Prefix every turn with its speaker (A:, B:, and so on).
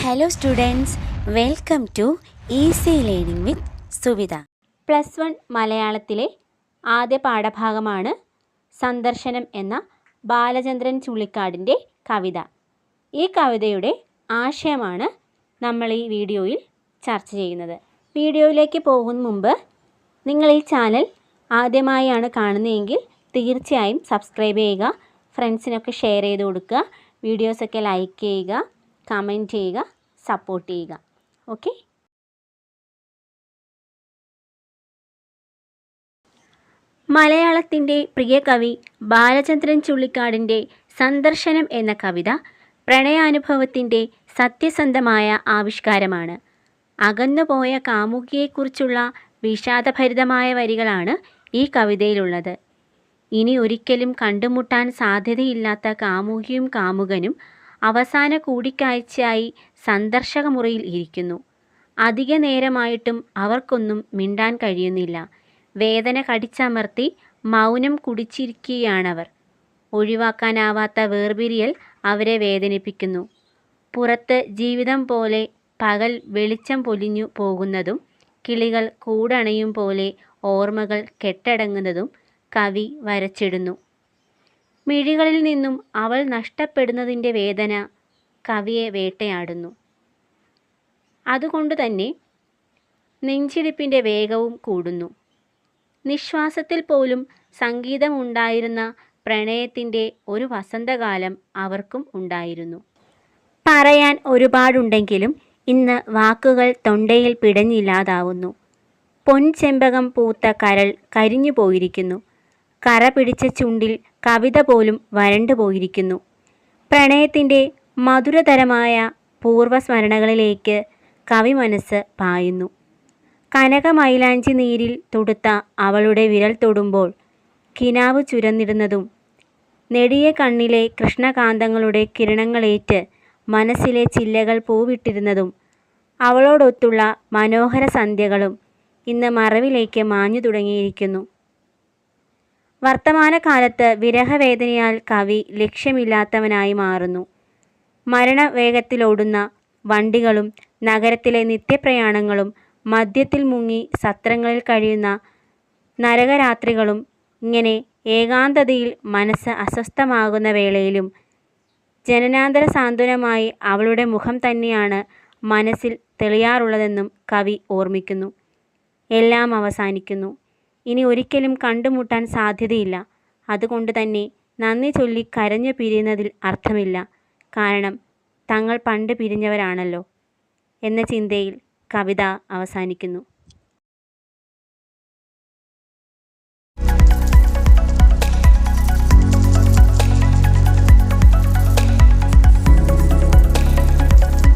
A: Hello students welcome to easy learning with Suvitha plus one മലയാളത്തിലെ ആദ്യ പാഠഭാഗമാണ് സന്ദർശനം എന്ന ബാലചന്ദ്രൻ ചുള്ളിക്കാടിന്റെ കവിത. ഈ കവിതയുടെ ആശയമാണ് നമ്മൾ ഈ വീഡിയോയിൽ ചർച്ച ചെയ്യുന്നത്. വീഡിയോയിലേക്ക് പോകുന്ന മുമ്പ് നിങ്ങൾ ഈ ചാനൽ ആദ്യമായാണ് കാണുന്നതെങ്കിൽ തീർച്ചയായും സബ്സ്ക്രൈബ് ചെയ്യുക ഫ്രണ്ട്സിനൊക്കെ ഷെയർ ചെയ്ത് കൊടുക്കുക വീഡിയോസൊക്കെ ലൈക്ക് ചെയ്യുക കമന്റ് ചെയ്യുക സപ്പോർട്ട് ചെയ്യുക. ഓക്കെ മലയാളത്തിന്റെ പ്രിയ കവി ബാലചന്ദ്രൻ ചുള്ളിക്കാടിന്റെ സന്ദർശനം എന്ന കവിത പ്രണയാനുഭവത്തിന്റെ സത്യസന്ധമായ ആവിഷ്കാരമാണ്. അകന്നുപോയ കാമുകിയെക്കുറിച്ചുള്ള വിഷാദഭരിതമായ വരികളാണ് ഈ കവിതയിലുള്ളത്. ഇനി ഒരിക്കലും കണ്ടുമുട്ടാൻ സാധ്യതയില്ലാത്ത കാമുകിയും കാമുകനും അവസാന കൂടിക്കാഴ്ചയായി സന്ദർശക മുറിയിൽ ഇരിക്കുന്നു. അധിക നേരമായിട്ടും അവർക്കൊന്നും മിണ്ടാൻ കഴിയുന്നില്ല. വേദന കടിച്ചമർത്തി മൗനം കുടിച്ചിരിക്കുകയാണവർ. ഒഴിവാക്കാനാവാത്ത വേർപിരിയൽ അവരെ വേദനിപ്പിക്കുന്നു. പുറത്ത് ജീവിതം പോലെ പകൽ വെളിച്ചം പൊലിഞ്ഞു പോകുന്നതും കിളികൾ കൂടണയും പോലെ ഓർമ്മകൾ കെട്ടടങ്ങുന്നതും കവി വരച്ചിടുന്നു. മിഴികളിൽ നിന്നും അവൾ നഷ്ടപ്പെടുന്നതിന്റെ വേദന കവിയെ വേട്ടയാടുന്നു. അതുകൊണ്ട് തന്നെ നെഞ്ചിടിപ്പിന്റെ വേഗവും കൂടുന്നു. നിശ്വാസത്തിൽ പോലും സംഗീതമുണ്ടായിരുന്ന പ്രണയത്തിന്റെ ഒരു വസന്തകാലം അവർക്കും ഉണ്ടായിരുന്നു. പറയാൻ ഒരുപാടുണ്ടെങ്കിലും ഇന്ന് വാക്കുകൾ തൊണ്ടയിൽ പിടഞ്ഞില്ലാതാവുന്നു. പൊൻചെമ്പകം പൂത്ത കരൾ കരിഞ്ഞു പോയിരിക്കുന്നു കറ പിടിച്ച ചുണ്ടിൽ കവിത പോലും വരണ്ടു പോയിരിക്കുന്നു. പ്രണയത്തിന്റെ മധുരതരമായ പൂർവസ്മരണകളിലേക്ക് കവി മനസ്സ് പായുന്നു കനകമൈലാഞ്ചി നീരിൽ തൊടുത്ത അവളുടെ വിരൽ തൊടുമ്പോൾ കിനാവ് ചുരന്നിടുന്നതും നെടിയ കണ്ണിലെ കൃഷ്ണകാന്തങ്ങളുടെ കിരണങ്ങളേറ്റ് മനസ്സിലെ ചില്ലകൾ പൂവിട്ടിരുന്നതും അവളോടൊത്തുള്ള മനോഹര സന്ധ്യകളും ഇന്ന് മറവിലേക്ക് മാഞ്ഞു തുടങ്ങിയിരിക്കുന്നു. വർത്തമാനകാലത്ത് വിരഹവേദനയാൽ കവി ലക്ഷ്യമില്ലാത്തവനായി മാറുന്നു. മരണവേഗത്തിലോടുന്ന വണ്ടികളും നഗരത്തിലെ നിത്യപ്രയാണങ്ങളും മദ്യത്തിൽ മുങ്ങി സത്രങ്ങളിൽ കഴിയുന്ന നരകരാത്രികളും ഇങ്ങനെ ഏകാന്തതയിൽ മനസ്സ് അസ്വസ്ഥമാകുന്ന വേളയിലും ജനനാന്തര സാന്ത്വനമായി അവളുടെ മുഖം തന്നെയാണ് മനസ്സിൽ തെളിയാറുള്ളതെന്നും കവി ഓർമ്മിക്കുന്നു. എല്ലാം അവസാനിക്കുന്നു. ഇനി ഒരിക്കലും കണ്ടുമുട്ടാൻ സാധ്യതയില്ല. അതുകൊണ്ട് തന്നെ നന്ദി ചൊല്ലി കരഞ്ഞു പിരിയുന്നതിൽ അർത്ഥമില്ല. കാരണം തങ്ങൾ പണ്ട് പിരിഞ്ഞവരാണല്ലോ. എന്ന ചിന്തയിൽ കവിത അവസാനിക്കുന്നു.